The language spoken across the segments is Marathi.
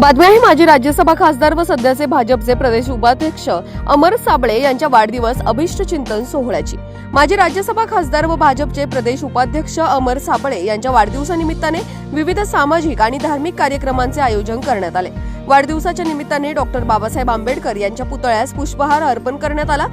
बातमी आहे माजी राज्यसभा खासदार व सध्याचे भाजपचे प्रदेश उपाध्यक्ष अमर साबळे यांच्या वाढदिवस अभिष्ट चिंतन सोहळ्याची. माजी राज्यसभा खासदार व भाजपचे प्रदेश उपाध्यक्ष अमर साबळे यांच्या वाढदिवसानिमित्ताने विविध सामाजिक आणि धार्मिक कार्यक्रमांचे आयोजन करण्यात आले. वाढदिवसाच्या निमित्ताने डॉक्टर बाबासाहेब आंबेडकर यांच्या पुतळ्यास पुष्पहार अर्पण करण्यात आला.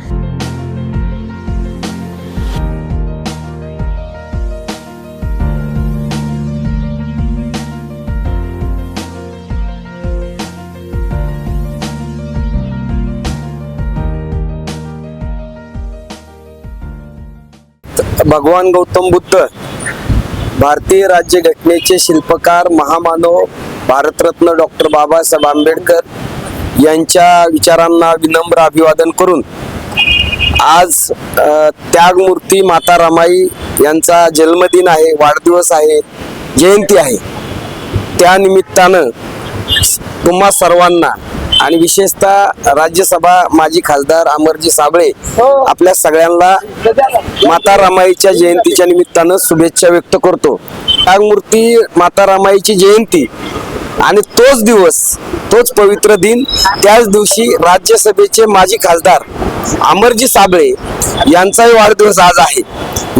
भगवान गौतम बुद्ध भारतीय राज्य घटनेचे शिल्पकार महामानव भारतरत्न डॉक्टर बाबासाहेब आंबेडकर यांच्या विचारांना विनम्र अभिवादन करून आज त्यागमूर्ती माता रमाई यांचा जन्मदिन आहे वाढदिवस आहे जयंती आहे. त्या निमित्तानं तुम्हा सर्वांना आणि विशेषतः राज्यसभा माजी खासदार अमरजी साबळे आपल्या सगळ्यांना माता रमाईच्या जयंतीच्या निमित्तानं शुभेच्छा व्यक्त करतो. त्यागमूर्ती माता रमाईची जयंती आणि तोच दिवस तोच पवित्र दिन त्याच दिवशी राज्यसभेचे माजी खासदार अमरजी साबळे यांचाही वाढदिवस आज आहे.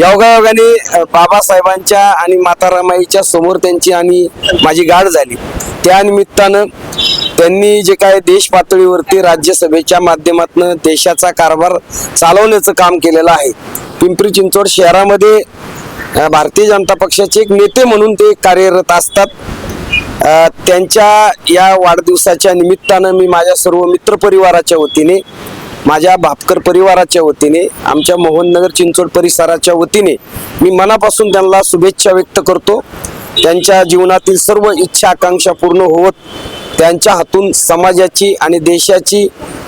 योगायोगाने बाबासाहेबांच्या आणि माता रमाईच्या समोर त्यांची आणि माझी गाठ झाली. त्या निमित्तानं त्यांनी जे काय देश पातळीवरती राज्यसभेच्या माध्यमातून देशाचा कारभार चालवण्याचं काम केलेलं आहे. पिंपरी चिंचवड शहरामध्ये भारतीय जनता पक्षाचे एक नेते म्हणून ते कार्यरत असतात. त्यांच्या या वाढदिवसाच्या निमित्तानं मी माझ्या सर्व मित्र परिवाराच्या वतीने माझ्या भापकर परिवाराच्या वतीने आमच्या मोहननगर चिंचवड परिसराच्या वतीने मी मनापासून त्यांना शुभेच्छा व्यक्त करतो. त्यांच्या जीवनातील सर्व इच्छा आकांक्षा पूर्ण होत त्यांच्या हातून समाजाची आणि देशाची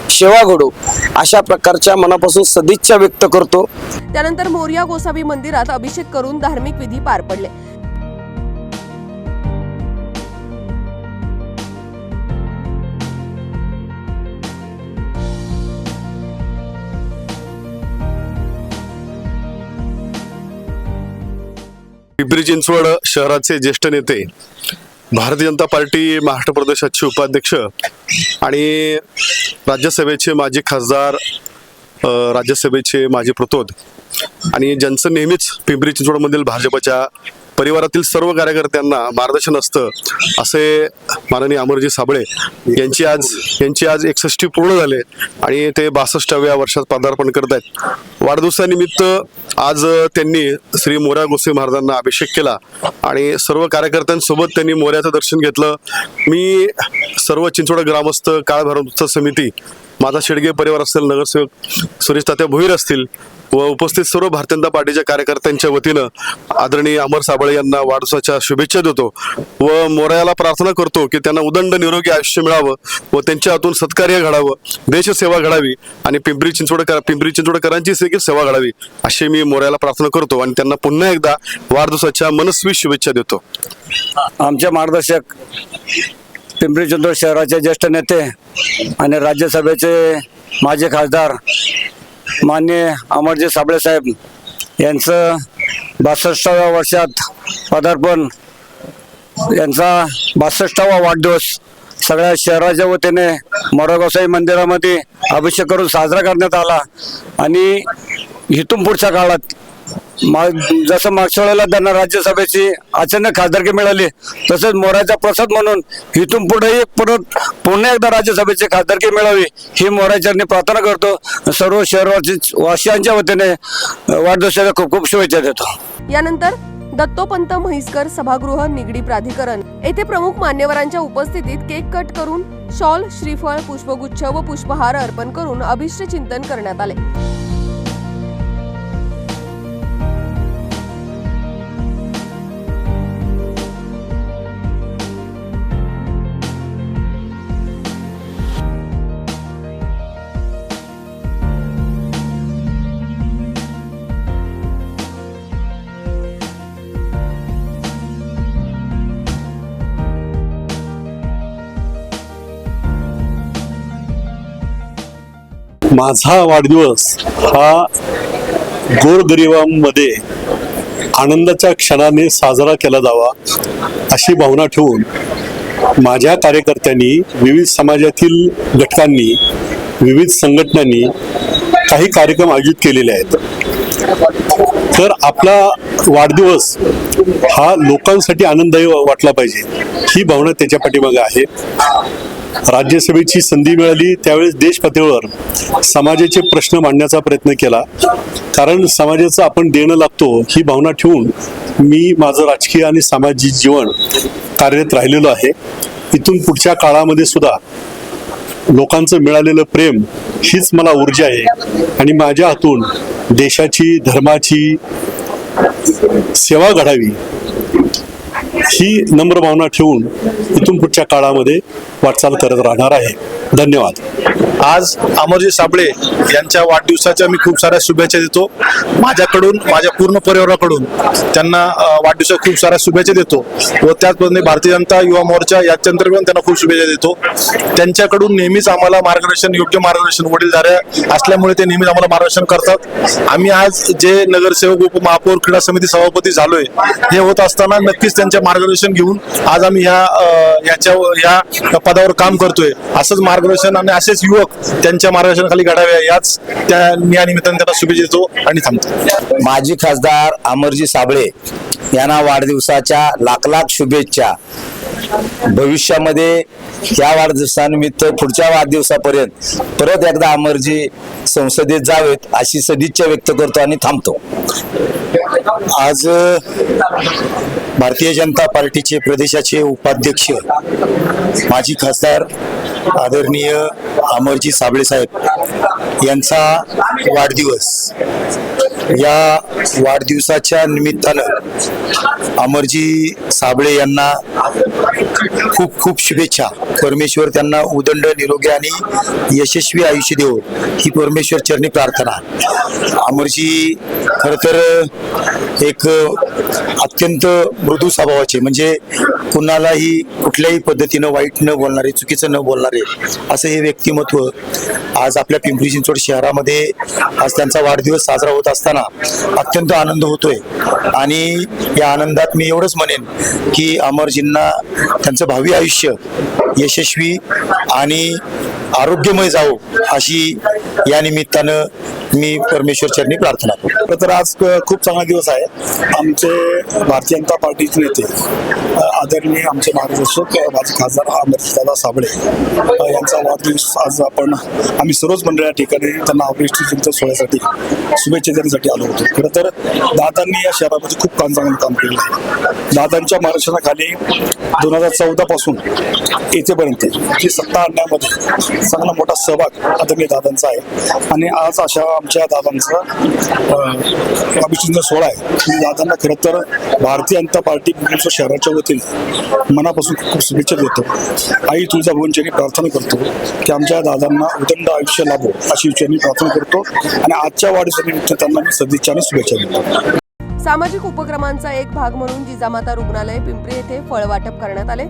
सेवा घडो अशा प्रकारच्या मनापासून सदिच्छा व्यक्त करतो. त्यानंतर मोरिया गोसावी मंदिरात अभिषेक करून धार्मिक विधी पार पडले. पिंपरी चिंचवड शहराचे ज्येष्ठ नेते भारतीय जनता पार्टी महाराष्ट्र प्रदेशाचे उपाध्यक्ष आणि राज्यसभेचे माजी खासदार राज्यसभेचे माजी प्रतोद आणि ज्यांचं नेहमीच पिंपरी चिंचवडमधील भाजपच्या परिवारातील सर्व कार्यकर्त्यांना मार्गदर्शन असतं असे माननीय अमरजी साबळे यांची आज यांची आज एकसष्टी पूर्ण झाले आणि ते बासष्टाव्या वर्षात पदार्पण करत आहेत. वाढदिवसानिमित्त आज त्यांनी श्री मोऱ्या गोसे महाराजांना अभिषेक केला आणि सर्व कार्यकर्त्यांसोबत त्यांनी मोऱ्याचं दर्शन घेतलं. मी सर्व चिंचवड ग्रामस्थ काळभैरव उत्सव समिती माझा शेडगे परिवार असेल नगरसेवक सुरेश तात्या भोईर असतील व उपस्थित सर्व भारतीय जनता पार्टीच्या कार्यकर्त्यांच्या वतीनं आदरणीय अमर साबळे यांना वाढदिवसाच्या शुभेच्छा देतो व मोरयाला प्रार्थना करतो की त्यांना उदंड निरोगी आयुष्य मिळावं व त्यांच्या हातून सत्कार्य घडावं देशसेवा घडावी आणि पिंपरी चिंचवडकर पिंपरी चिंचवडकरांची देखील सेवा घडावी अशी मी मोरयाला प्रार्थना करतो आणि त्यांना पुन्हा एकदा वाढदिवसाच्या मनस्वी शुभेच्छा देतो. आमच्या मार्गदर्शक पिंपरी चिंचवड शहराचे ज्येष्ठ नेते आणि राज्यसभेचे माजी खासदार मान्य अमरजी साबळे साहेब यांचं बासष्टाव्या वर्षात पदार्पण यांचा बासष्टावा वाढदिवस सगळ्या शहराच्या वतीने मोरगावसाई मंदिरामध्ये अभिषेक करून साजरा करण्यात आला आणि इथून पुढच्या काळात मा जसं मागच्या वेळेला त्यांना राज्यसभेची अचानक खासदारकी मिळाली तसेच मोराचा प्रसाद म्हणून इथून पुढेही परत पुन्हा एकदा राज्यसभेची खासदारकी मिळावी ही मोराचरणी प्रार्थना करतो. सर्व शहरवासी वासियांच्या वतीने वाढदिवसाच्या खूप खूप शुभेच्छा देतो. यानंतर दत्तोपंत म्हैसकर सभागृह निगडी प्राधिकरण येथे प्रमुख मान्यवरांच्या उपस्थितीत केक कट करून शॉल श्रीफळ पुष्पगुच्छ व पुष्पहार अर्पण करून अभिष्ट चिंतन करण्यात आले. माझा वाढदिवस हा गोरगरिबांमध्ये आनंदाच्या क्षणाने साजरा केला जावा अशी भावना ठेवून माझ्या कार्यकर्त्यांनी विविध समाजातील घटकांनी विविध संघटनांनी काही कार्यक्रम आयोजित केलेले आहेत. तर आपला वाढदिवस हा लोकांसाठी आनंददायी वाटला पाहिजे. ही भावना त्याच्या पाठीमागे आहे. राज्यसभेची संधी मिळाली त्यावेळेस देश पातळीवर समाजाचे प्रश्न मांडण्याचा प्रयत्न केला. कारण समाजाचं आपण देणं लागतो ही भावना ठेवून मी माझं राजकीय आणि सामाजिक जीवन कार्यरत राहिलेलो आहे. इथून पुढच्या काळामध्ये सुद्धा लोकांचं मिळालेलं प्रेम हीच मला ऊर्जा आहे. आणि माझ्या हातून देशाची धर्माची सेवा घडावी. ही नम्र भावना ठेवून इथून पुढच्या काळामध्ये वाटचाल करत राहणार आहे. धन्यवाद. आज अमरजी साबळे यांच्या वाढदिवसाच्या मी खूप साऱ्या शुभेच्छा देतो. माझ्याकडून माझ्या पूर्ण परिवाराकडून त्यांना वाढदिवसा खूप साऱ्या शुभेच्छा देतो व त्याचप्रमाणे भारतीय जनता युवा मोर्चा याच्या अंतर्गत त्यांना खूप शुभेच्छा देतो. त्यांच्याकडून नेहमीच आम्हाला मार्गदर्शन योग्य मार्गदर्शन वडीलधाऱ्या असल्यामुळे ते नेहमीच आम्हाला मार्गदर्शन करतात. आम्ही आज जे नगरसेवक उपमहापौर क्रीडा समिती सभापती झालोय हे होत असताना नक्कीच त्यांचे मार्गदर्शन घेऊन आज आम्ही ह्या याच्या या पदावर काम करतोय. असंच मार्गदर्शन आणि असेच युवक त्यांच्या मार्गदर्शनाखाली घडावे याच त्या या निमित्ताने त्यांना शुभेच्छा देतो आणि थांबतो. माजी खासदार अमरजी साबळे यांना वाढदिवसाच्या लाख लाख शुभेच्छा. भविष्यामध्ये या वाढदिवसानिमित्त पुढच्या वाढदिवसापर्यंत परत एकदा अमरजी संसदेत जावेत अशी सदिच्छा व्यक्त करतो आणि थांबतो. आज भारतीय जनता पार्टीचे प्रदेशाचे उपाध्यक्ष माजी खासदार आदरणीय अमरजी साबळे साहेब यांचा वाढदिवस. या वाढदिवसाच्या निमित्तानं अमरजी साबळे यांना खूप खूप शुभेच्छा. परमेश्वर त्यांना उदंड निरोगी आणि यशस्वी आयुष्य देव ही परमेश्वर चरणी प्रार्थना. अमरजी खर तर एक अत्यंत मृदू स्वभावाचे म्हणजे कुणालाही कुठल्याही पद्धतीनं वाईट न बोलणारे चुकीचं न बोलणारे असं हे व्यक्तिमत्व आज आपल्या पिंपरी चिंचवड शहरामध्ये आज त्यांचा वाढदिवस साजरा होत असताना अत्यंत आनंद होतोय. आणि या आनंदात मी एवढंच म्हणेन की अमरजींना त्यांचं भावी आयुष्य यशस्वी आणि आरोग्यमय जावो अशी या निमित्तानं मी परमेश्वर चरणी प्रार्थना करतो. तर आज खूप चांगला दिवस आहे. आमचे भारतीय जनता पार्टीचे नेते आदरणीय आमचे मार्गदर्शक माझे खासदार अमरदादा साबळे यांचा वाढदिवस आज आपण आम्ही सर्वच मंडळ या ठिकाणी त्यांना ऑपरेशन चिंतन सोहळ्यासाठी शुभेच्छा देण्यासाठी आलो होतो. खरं तर दादांनी या शहरामध्ये खूप काम चांगलं काम केलं आहे. दादांच्या मार्गदर्शनाखाली दोन हजार चौदा पासून येथेपर्यंत जी सत्ता आणण्यामध्ये चांगला मोठा सहभाग आदरणीय दादांचा आहे. आणि आज अशा आमच्या दादांचा अभिचिंतन सोहळा आहे. दादांना खरं तर भारतीय जनता पार्टी मुंबईच्या शहराच्या वतीने मनापासून खूप शुभेच्छा देतो. आई तुळजा भवनच्यानी प्रार्थना करतो की आमच्या दादांना उदंड आयुष्य लाभो अशी विचारणी प्रार्थना करतो आणि आजच्या वाढदिवसानिमित्त त्यांना मी सदिच्छाने शुभेच्छा देतो. सामाजिक उपक्रमांचा एक भाग म्हणून जिजामाता रुग्णालय पिंपरी येथे फळ वाटप करण्यात आले.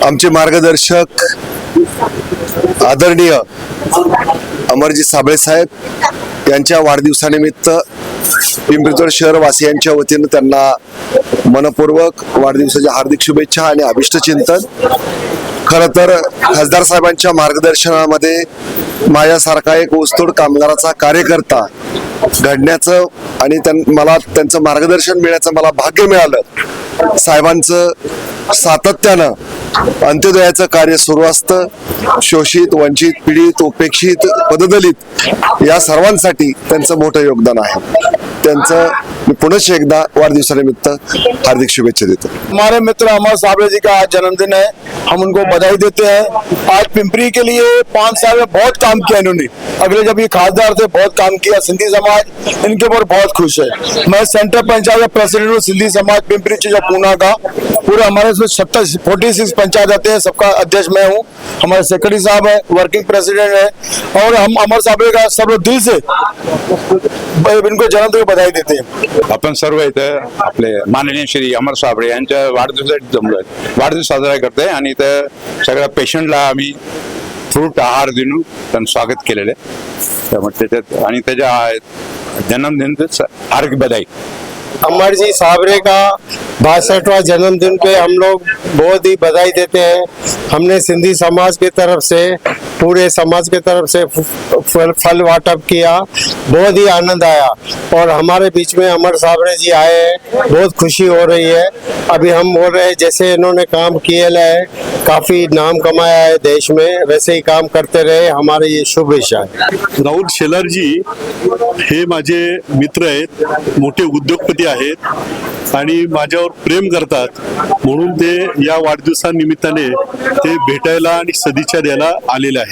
आमचे मार्गदर्शक आदरणीय अमरजी साबळे साहेब यांच्या वाढदिवसानिमित्त पिंपरीचोड शहरवासियांच्या वतीनं त्यांना मनपूर्वक वाढदिवसाच्या हार्दिक शुभेच्छा आणि अभिष्ट चिंतन. खरं तर खासदार साहेबांच्या मार्गदर्शनामध्ये माझ्यासारखा एक ऊसतोड कामगाराचा कार्यकर्ता घडण्याचं आणि त्यां- मला त्यांचं मार्गदर्शन मिळण्याचं मला भाग्य मिळालं. साहेबांचं सातत्यानं अंत्योदयाचं कार्य सुरू असतं. शोषित वंचित पीडित उपेक्षित पददलित या सर्वांसाठी त्यांचं मोठं योगदान आहे. त्यांचं मी पुनश्च एकदा वाढदिवसानिमित्त हार्दिक शुभेच्छा देतो. हमारे मित्र अमर साबळे जी का आज जन्मदिन है हम उनको बधाई देते हैं। आज पिंपरी के लिए पाँच साल में बहुत काम किया इन्होंने। अगले जब ये खासदार थे बहुत काम किया सिंधी समाज इनके ऊपर बहुत खुश है। मैं सेंट्रल पंचायत का प्रेसिडेंट हूँ सिंधी समाज पिंपरी चिंचवड पूना का। पूरे हमारे इसमें सत्तर फोर्टी सिक्स पंचायत आते हैं सबका अध्यक्ष मैं हूँ हमारे सेक्रेटरी साहब है वर्किंग प्रेसिडेंट है और हम अमर साबळे का सब दिल से इनको जन्मदिन की बधाई देते हैं। आपण सर्व इथं आपले माननीय श्री अमर साबळे यांच्या वाढदिवसासाठी जमलोय वाढदिवस साजरा करतोय आणि इथं सगळ्या पेशंटला आम्ही फ्रूट आहार देऊन त्यांना स्वागत केलेलं आहे. त्यामुळे त्याच्यात आणि त्याच्या जन्मदिन हार्दिक बधाई. अमर जी साबरे का बासठवा जन्मदिन पे हम लोग बहुत ही बधाई देते हैं। हमने सिंधी समाज की तरफ से पूरे समाज की तरफ से फल फल वाटप किया। बहुत ही आनंद आया। और हमारे बीच में अमर साबरे जी आए हैं। बहुत खुशी हो रही है। अभी हम बोल रहे हैं जैसे इन्होंने काम किए है काफी नाम कमाया है देश में। वैसे ही काम करते रहे। हमारे ये शुभ इच्छा है राहुल शेलारजी हे माझे मित्र आहेत मोठे उद्योगपती आहेत आणि माझ्यावर प्रेम करतात. म्हणून ते या वाढदिवसानिमित्ताने ते भेटायला आणि सदिच्छा द्यायला आलेले आहेत.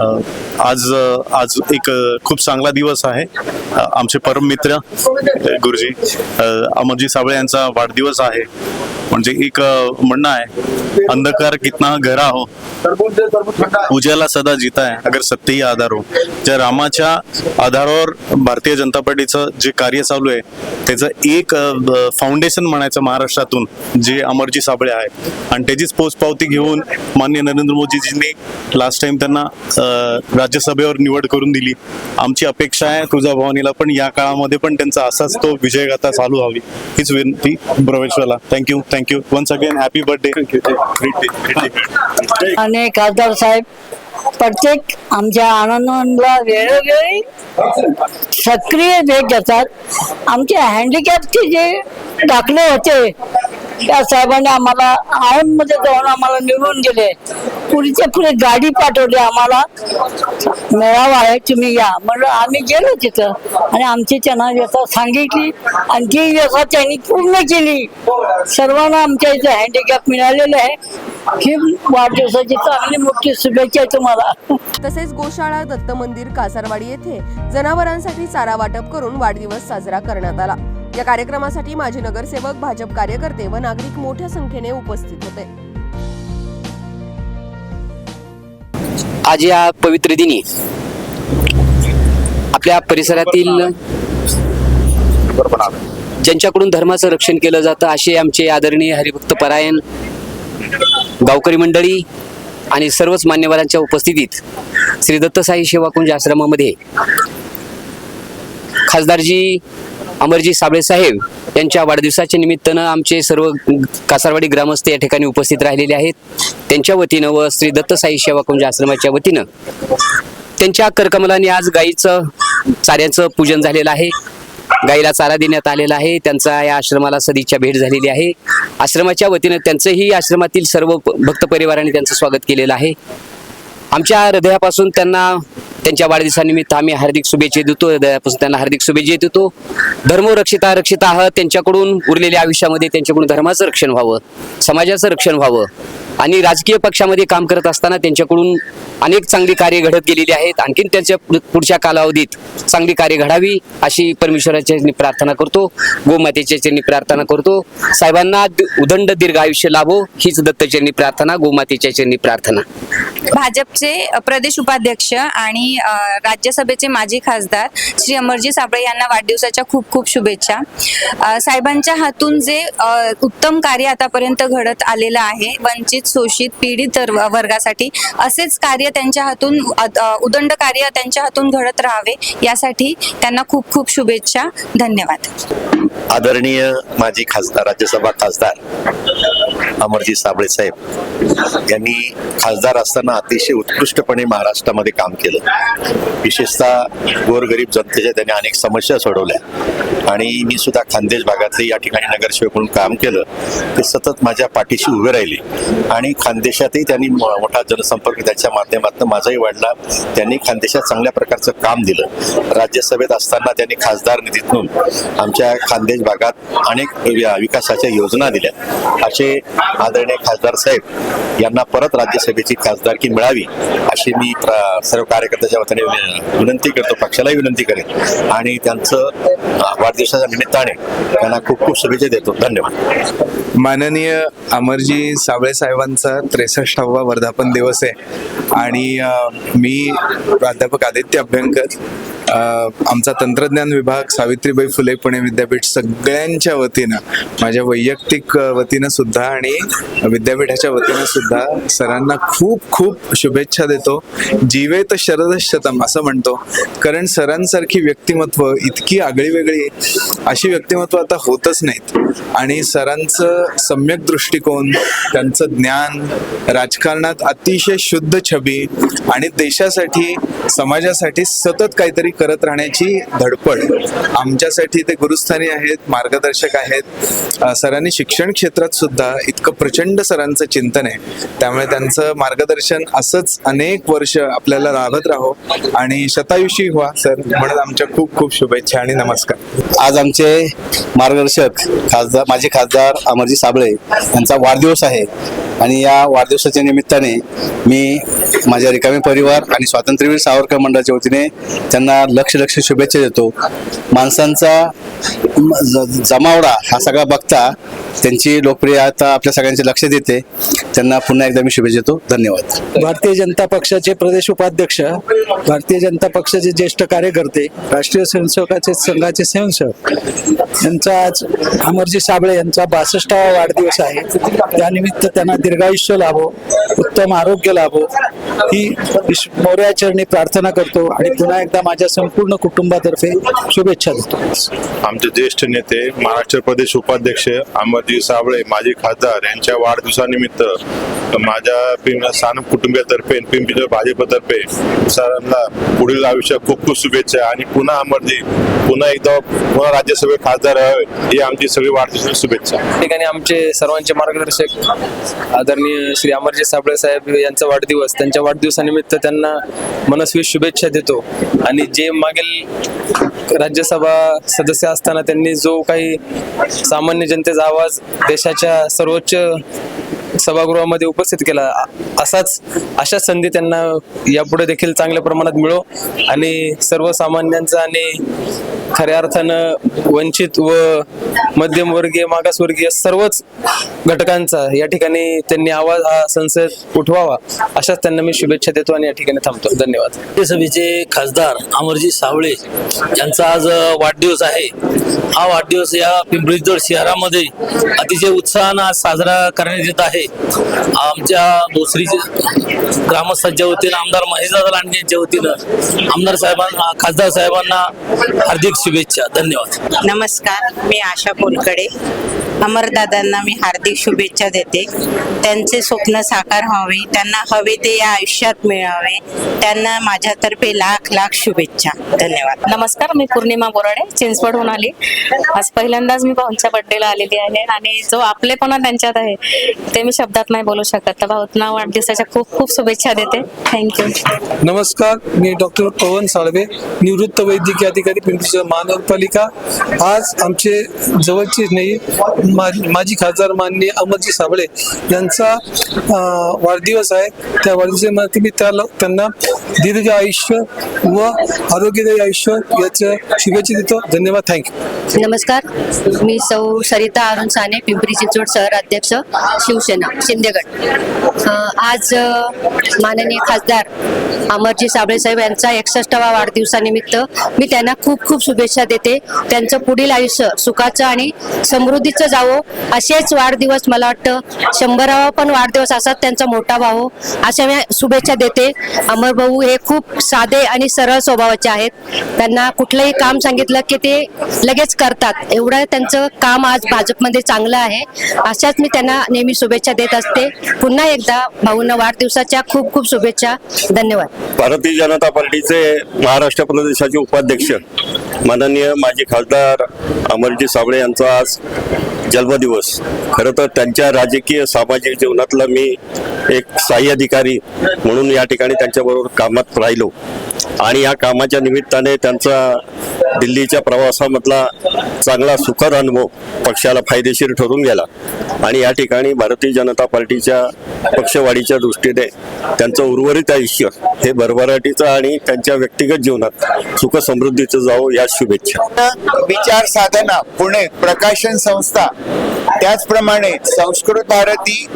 आज आज एक खूप चांगला दिवस आहे. आमचे परम मित्र गुरुजी अमरजी साबळे यांचा वाढदिवस आहे. म्हणजे एक म्हणणं आहे अंधकार कितना घरा हो. उज्याला सदा जिता है अगर सत्य ही आधार हो. ज्या रामाच्या आधारावर भारतीय जनता पार्टीचं जे कार्य चालू आहे त्याचं एक फाउंडेशन म्हणायचं महाराष्ट्रातून जे अमरजी साबळे आहे. आणि त्याचीच पोचपावती घेऊन मान्य नरेंद्र मोदीजींनी लास्ट टाइम त्यांना राज्यसभेवर निवड करून दिली. आमची अपेक्षा आहे तुळजाभवानीला पण या काळामध्ये पण त्यांचा असाच तो विजयगाथा चालू व्हावी हीच विनंती ब्रवेश्वरला thank you thank you once again happy birthday आणि खासदार साहेब प्रत्येक आमच्या आनंदाला वेळोवेळी सक्रिय भेट देतात. आमचे हँडिकॅपचे जे दाखले होते त्या साहेबांनी आम्हाला मध्ये जाऊन आम्हाला निवडून दिले. पुढच्या पुढे गाडी पाठवली आम्हाला. मेळावा आहे तुम्ही या. म्हणून आम्ही गेलो तिथं. आणि आमची त्यांना व्यथा सांगितली. आणि ती व्यथा त्यांनी पूर्ण केली. सर्वांना आमच्या इथे हँडिकॅप मिळालेलं आहे. ही वाढदिवसाची चांगली मोठी शुभेच्छा आहे तुम्हाला. तसेच गोशाळा दत्त मंदिर कासारवाडी येथे जनावरांसाठी चारा वाटप करून वाढदिवस साजरा करण्यात आला. या कार्यक्रमासाठी माजी नगरसेवक भाजप कार्यकर्ते व नागरिक मोठ्या संख्येने उपस्थित होते. आज या पवित्र दिनी आपल्या परिसरातील ज्यांच्याकडून धर्माचं रक्षण केलं जातं असे आमचे आदरणीय हरिभक्त परायण गावकरी मंडळी आणि सर्वच मान्यवरांच्या उपस्थितीत श्री दत्तसाई सेवाकुंज आश्रमामध्ये खासदारजी अमरजी साबळे साहेब यांच्या वाढदिवसाच्या निमित्तानं आमचे सर्व कासारवाडी ग्रामस्थ या ठिकाणी उपस्थित राहिलेले आहेत. त्यांच्या वतीनं व श्री दत्तसाई सेवाकुंज आश्रमाच्या वतीनं त्यांच्या करकमलाने आज गाईचं चाऱ्याचं पूजन झालेलं आहे. गाईला चारा देण्यात आलेला आहे. त्यांचा या आश्रमाला सदिच्छा भेट झालेली आहे. आश्रमाच्या वतीनं त्यांचंही आश्रमातील सर्व भक्त परिवाराने त्यांचं स्वागत केलेलं आहे. आमच्या हृदयापासून त्यांना त्यांच्या वाढदिवसानिमित्त आम्ही हार्दिक शुभेच्छा देतो. हृदयापासून त्यांना हार्दिक शुभेच्छा देतो. धर्मरक्षिता रक्षिता आहात त्यांच्याकडून उरलेल्या आयुष्यामध्ये त्यांच्याकडून धर्माचं रक्षण व्हावं समाजाचं रक्षण व्हावं. आणि राजकीय पक्षामध्ये काम करत असताना त्यांच्याकडून अनेक चांगली कार्य घडत गेलेली आहेत. आणखीन त्यांच्या पु- पुढच्या कालावधीत चांगली कार्य घडावी अशी परमेश्वराच्या प्रार्थना करतो. गोमातेच्या चरणी प्रार्थना करतो. साहेबांना उदंड दीर्घ आयुष्य लाभो हीच दत्तचरणी प्रार्थना गोमातेच्या चरणी प्रार्थना. भाजपचे प्रदेश उपाध्यक्ष आणि राज्यसभेचे माजी खासदार श्री अमरजी साबळे यांना वाढदिवसाच्या खूप खूप शुभेच्छा. साहेबांच्या हातून जे उत्तम कार्य आतापर्यंत घडत आलेलं आहे वंचित शोषित पीडित वर्गासाठी असेच कार्य त्यांच्या हातून उदंड कार्य त्यांच्या हातून घडत राहावे यासाठी त्यांना खूप खूप शुभेच्छा. धन्यवाद. आदरणीय माजी खासदार राज्यसभा खासदार अमरजी साबळे साहेब यांनी खासदार असताना अतिशय उत्कृष्टपणे महाराष्ट्रामध्ये काम केलं. विशेषतः गोरगरीब जनतेच्या त्यांनी अनेक समस्या सोडवल्या. आणि मी सुद्धा खानदेश भागातले या ठिकाणी नगरसेवक म्हणून काम केलं. ते सतत माझ्या पाठीशी उभे राहिले. आणि खानदेशातही त्यांनी मो- मोठा जनसंपर्क त्याच्या माध्यमातून माझाही वाढला. त्यांनी खानदेशात चांगल्या प्रकारचं काम दिलं. राज्यसभेत असताना त्यांनी खासदार निधीतून आमच्या खानदेश भागात अनेक विकासाच्या योजना दिल्या. असे आदरणीय खासदार साहेब यांना परत राज्यसभेची खासदारकी मिळावी अशी मी सर्व कार्यकर्त्याच्या वतीने विनंती करतो पक्षालाही विनंती करेन. आणि त्यांचं वाढदिवसाच्या निमित्ताने त्यांना खूप खूप शुभेच्छा देतो. धन्यवाद. माननीय अमरजी सावळे साहेबांचा त्रेसष्टावा वर्धापन दिवस आहे. आणि मी प्राध्यापक आदित्य अभ्यंकर आमचा तंत्रज्ञान विभाग सावित्रीबाई फुले पुणे विद्यापीठ सगळ्यांच्या वतीनं माझ्या वैयक्तिक वतीनं सुद्धा आणि विद्यापीठाच्या वतीनं सुद्धा सरांना खूप खूप शुभेच्छा देतो. जीवेत शरद शतम असं म्हणतो. कारण सरांसारखी व्यक्तिमत्व इतकी आगळी वेगळी अशी व्यक्तिमत्व आता होतच नाहीत. आणि सरांचं सम्यक दृष्टिकोन त्यांचं ज्ञान राजकारणात अतिशय शुद्ध छबी आणि देशासाठी समाजासाठी सतत काहीतरी करत राहण्याची धडपड. आमच्यासाठी ते गुरुस्थानी आहेत मार्गदर्शक आहेत. सरांनी शिक्षण क्षेत्रात सुद्धा इतकं प्रचंड सरांचं चिंतन आहे. त्यामुळे त्यांचं मार्गदर्शन असंच अनेक वर्ष आपल्याला लाभत राहो आणि शतायुषी व्हा सर. म्हणून आमच्या खूप खूप शुभेच्छा आणि नमस्कार. आज आमचे मार्गदर्शक खासदार माझे खासदार अमरजी साबळे यांचा वाढदिवस आहे. आणि या वाढदिवसाच्या निमित्ताने मी माझ्या रिकामी परिवार आणि स्वातंत्र्यवीर सावरकर मंडळाच्या वतीने त्यांना लक्ष लक्ष शुभेच्छा देतो. माणसांचा जमावडा हा सगळा बघता त्यांची लोकप्रियता आपल्या सगळ्यांचे लक्ष देते. त्यांना पुन्हा एकदा मी शुभेच्छा देतो. धन्यवाद. भारतीय जनता पक्षाचे प्रदेश उपाध्यक्ष भारतीय जनता पक्षाचे ज्येष्ठ कार्यकर्ते राष्ट्रीय स्वयंसेवकाचे संघाचे स्वयंसेवक यांचा आज अमरजी साबळे यांचा बासष्टावा वाढदिवस आहे. त्यानिमित्त त्यांना दीर्घायुष्य लाभो उत्तम आरोग्य लाभो. ही विश- मोर्याचरणी प्रार्थना करतो आणि पुन्हा एकदा माझ्या संपूर्ण कुटुंबातर्फे शुभेच्छा देतो. आमचे ज्येष्ठ नेते महाराष्ट्र प्रदेश उपाध्यक्ष अमरजी साबळे माजी खासदार यांच्या वाढदिवसानिमित्त माझ्या पिं- सानप कुटुंबियातर्फे पिंपरी भाजपतर्फे सरांना पुढील आयुष्यात खूप खूप शुभेच्छा आणि पुन्हा अमरजी पुन्हा एकदा पुन्हा राज्यसभेत खासदार तर ही आमची सगळी वाढदिवसाची शुभेच्छा. ठिकाणी आमचे सर्वांचे मार्गदर्शक आदरणीय श्री अमरजी साबळे साहेब यांचा वाढदिवस त्यांच्या वाढदिवसानिमित्त त्यांना मनस्वी शुभेच्छा देतो. आणि जे मागील राज्यसभा सदस्य असताना त्यांनी जो काही सामान्य जनतेचा आवाज देशाच्या सर्वोच्च सभागृहामध्ये उपस्थित केला. असाच अशा संधी त्यांना यापुढे देखील चांगल्या प्रमाणात मिळो आणि सर्वसामान्यांचा आणि खऱ्या अर्थानं वंचित व मध्यमवर्गीय मागासवर्गीय सर्वच घटकांचा या ठिकाणी त्यांनी आवाज हा संसद उठवावा अशाच त्यांना मी शुभेच्छा देतो आणि या ठिकाणी थांबतो. धन्यवाद. राज्यसभेचे खासदार अमरजी सावळे यांचा आज वाढदिवस आहे. हा वाढदिवस या पिंपरी शहरामध्ये अतिशय उत्साहानं आज साजरा करण्यात येत आहे. आमच्या भोसरीचे ग्रामस्थांच्या वतीनं आमदार महेशदादा लांडगे यांच्या वतीनं आमदार साहेबांना खासदार साहेबांना हार्दिक शुभेच्छा. धन्यवाद. नमस्कार मी आशा कोलकडे. अमरदादांना मी हार्दिक शुभेच्छा देते. त्यांचे स्वप्न साकार व्हावे त्यांना हवे ते या आयुष्यात मिळावे. त्यांना माझ्यातर्फे लाख लाख शुभेच्छा. धन्यवाद. नमस्कार मी पौर्णिमा बोराडे चिंचवडहून आली. आज पहिल्यांदाच मी भाऊंच्या बर्थडेला आलेली आहे आणि जो आपलेपणा त्यांच्यात आहे ते मी शब्दात नाही बोलू शकत. तर भाऊंना वाढदिवसाच्या खूप खूप शुभेच्छा देते. थँक्यू नमस्कार मी डॉक्टर पवन साळवे निवृत्त वैद्यकीय अधिकारी पिंपरी महानगरपालिका. आज आमचे जवळचे नाही मा- माजी खासदार माननीय अमरजी साबळे यांचा वाढदिवस आहे. त्या वाढदिवसामध्ये मी त्याला त्यांना दीर्घ आयुष्य व आरोग्यदायी आयुष्य याचं शुभेच्छा देतो. धन्यवाद. थँक्यू नमस्कार. मी सौ सरिता अरुण साने पिंपरी चिंचवड शहर अध्यक्ष शिवसेना शिंदेगड. आज माननीय खासदार अमरजी साबळे साहेब यांचा एकसष्टावा वाढदिवसानिमित्त मी त्यांना खूप खूप शुभेच्छा देते. त्यांचं पुढील आयुष्य सुखाचं आणि समृद्धीचं जावो. असेच वाढदिवस मला वाटतं शंभरावा पण वाढदिवस असाच त्यांचा मोठा भाऊ. अशा मी शुभेच्छा देते. अमर भाऊ हे खूप साधे आणि सरळ स्वभावाचे आहेत. त्यांना कुठलंही काम सांगितलं की ते लगेच करतात. एवढं त्यांचं काम आज भाजपमध्ये चांगलं आहे. अशाच मी त्यांना नेहमी शुभेच्छा देत असते. पुन्हा एकदा भाऊंना वाढदिवसाच्या खूप खूप शुभेच्छा. धन्यवाद. भारतीय जनता पार्टीचे महाराष्ट्र प्रदेशाचे उपाध्यक्ष माननीय माजी खासदार अमरजी साबळे यांचा आज जन्मदिवस खरं तर त्यांच्या राजकीय सामाजिक जीवनातला मी एक स्थायी अधिकारी म्हणून या ठिकाणी त्यांच्याबरोबर कामात राहिलो. आणि या कामाच्या निमित्ताने त्यांचा दिल्लीच्या प्रवासामधला चांगला सुखद अनुभव पक्षाला फायदेशीर ठरून गेला. आणि या ठिकाणी भारतीय जनता पार्टीच्या पक्षवाढीच्या दृष्टीने त्यांचं उर्वरित आयुष्य हे भरभराटीचं आणि त्यांच्या व्यक्तिगत जीवनात सुख समृद्धीचं जावं या शुभेच्छा. विचार साधना पुणे प्रकाशन संस्था त्याचप्रमाणे संस्कृत भारती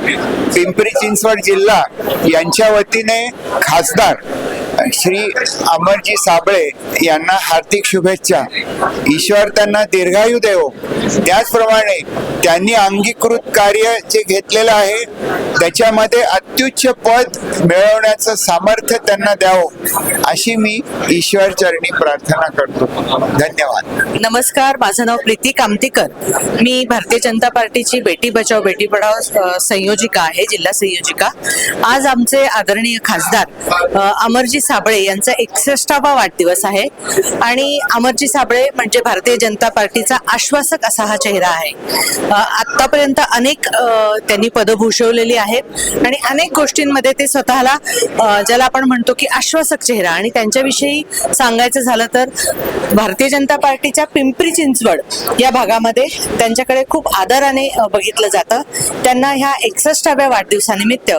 पिंपरी चिंचवड जिल्हा यांच्या वतीने खासदार श्री अमरजी साबळे यांना हार्दिक शुभेच्छा. ईश्वर त्यांना दीर्घायू देव. त्याचप्रमाणे त्यांनी अंगीकृत कार्य जे घेतलेलं आहे त्याच्यामध्ये अत्युच्च पद मिळवण्याचं सामर्थ्य त्यांना द्यावं अशी मी ईश्वर चरणी प्रार्थना करतो. धन्यवाद. नमस्कार माझं नाव प्रीती कामतीकर. मी भारतीय जनता पार्टीची बेटी बचाव बेटी पढाव संयोजिका आहे जिल्हा संयोजिका. आज आमचे आदरणीय खासदार अमरजी साबळे यांचा एकसष्टावा वाढदिवस आहे. आणि अमरजी साबळे म्हणजे भारतीय जनता पार्टीचा आश्वासक असा हा चेहरा आहे. आतापर्यंत आत्तापर्यंत अनेक त्यांनी पदं भूषवलेली आहेत. आणि अनेक गोष्टींमध्ये ते स्वतःला ज्याला आपण म्हणतो की आश्वासक चेहरा. आणि त्यांच्याविषयी सांगायचं झालं तर भारतीय जनता पार्टीच्या पिंपरी चिंचवड या भागामध्ये त्यांच्याकडे खूप आदराने बघितलं जातं. त्यांना ह्या एकसष्टाव्या वाढदिवसानिमित्त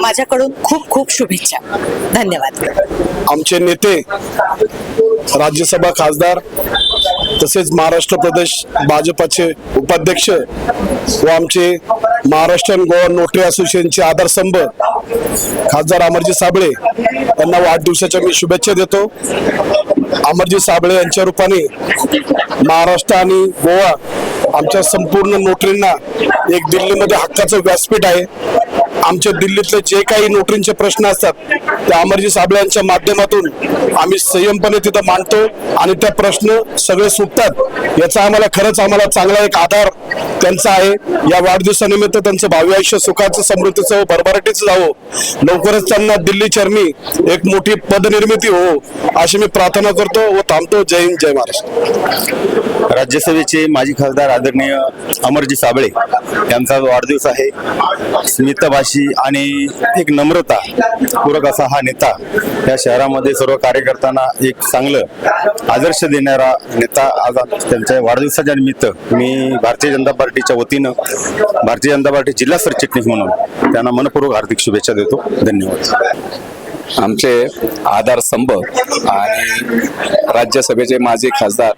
माझ्याकडून खूप खूप शुभेच्छा. धन्यवाद. आमचे नेते राज्यसभा खासदार तसेच महाराष्ट्र प्रदेश भाजपाचे उपाध्यक्ष व आमचे महाराष्ट्र गोवा नोटरी असोसिएशनचे आधारस्तंभ खासदार अमरजी साबळे यांना वाढदिवसाच्या मी शुभेच्छा देतो. अमरजी साबळे यांच्या रूपाने महाराष्ट्र आणि गोवा आमच्या संपूर्ण नोटरींना एक दिल्लीमध्ये हक्काचं व्यासपीठ आहे. आमच्या दिल्लीतले जे काही नोटरींचे प्रश्न असतात ते अमरजी साबळे यांच्या माध्यमातून आम्ही संयमपणे तिथं मांडतो आणि त्या प्रश्न सगळे सुटतात. याचा आम्हाला खरंच आम्हाला चांगला एक आधार त्यांचा आहे. या वाढदिवसानिमित्त त्यांचं भावी आयुष्य सुखाचं समृद्धीचं व भरभराटीचं जावं. लवकरच त्यांना दिल्ली चरणी एक मोठी पदनिर्मिती हो अशी मी प्रार्थना करतो व थांबतो. जय हिंद जय महाराष्ट्र. राज्यसभेचे माजी खासदार आदरणीय अमरजी साबळे यांचा वाढदिवस आहे अशी आणि एक नम्रता पूरक असा हा नेता या शहरामध्ये सर्व कार्यकर्त्यांना एक चांगलं आदर्श देणारा नेता आज त्यांच्या वाढदिवसाच्या निमित्त मी भारतीय जनता पार्टीच्या वतीनं भारतीय जनता पार्टी जिल्हा सरचिटणीस म्हणून त्यांना मनपूर्वक हार्दिक शुभेच्छा देतो. धन्यवाद. आमचे आधारस्तंभ आणि राज्यसभेचे माजी खासदार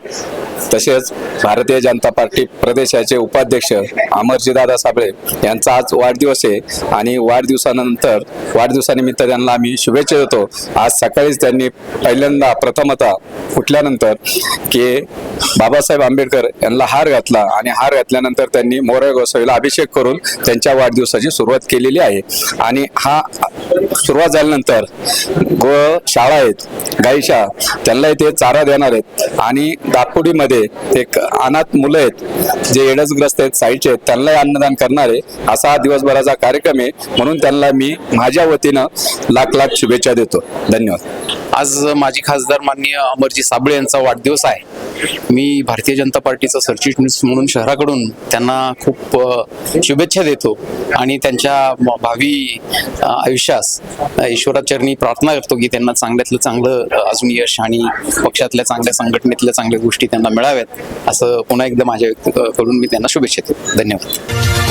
तसेच भारतीय जनता पार्टी प्रदेशाचे उपाध्यक्ष अमरजीदादा साबळे यांचा आज वाढदिवस आहे आणि वाढदिवसानंतर वाढदिवसानिमित्त त्यांना आम्ही शुभेच्छा देतो. आज सकाळीच त्यांनी पहिल्यांदा प्रथमतः उठल्यानंतर की बाबासाहेब आंबेडकर यांना हार घातला आणि हार घातल्यानंतर त्यांनी मोरया गोसावीला अभिषेक करून त्यांच्या वाढदिवसाची सुरुवात केलेली आहे. आणि हा सुरुवात झाल्यानंतर गो शाळा आहेत गाईच्या त्यांनाही ते चारा देणार आहेत. आणि दापोडीमध्ये एक अनाथ मुलं आहेत जे एडसग्रस्त आहेत साईडचे आहेत त्यांनाही अन्नदान करणार आहे. असा हा दिवसभराचा कार्यक्रम आहे. म्हणून त्यांना मी माझ्या वतीनं लाख लाख शुभेच्छा देतो. धन्यवाद. आज माजी खासदार माननीय अमरजी साबळे यांचा वाढदिवस आहे. मी भारतीय जनता पार्टीचा सरचिटणीस म्हणून शहराकडून त्यांना खूप शुभेच्छा देतो आणि त्यांच्या म- भावी आयुष्यास ईश्वराचरणी प्रार्थना करतो की त्यांना चांगल्यातलं चांगलं अजून यश आणि पक्षातल्या चांगल्या संघटनेतल्या चांगल्या गोष्टी त्यांना मिळाव्यात असं पुन्हा एकदा माझ्या व्यक्त करून मी त्यांना शुभेच्छा देतो. धन्यवाद.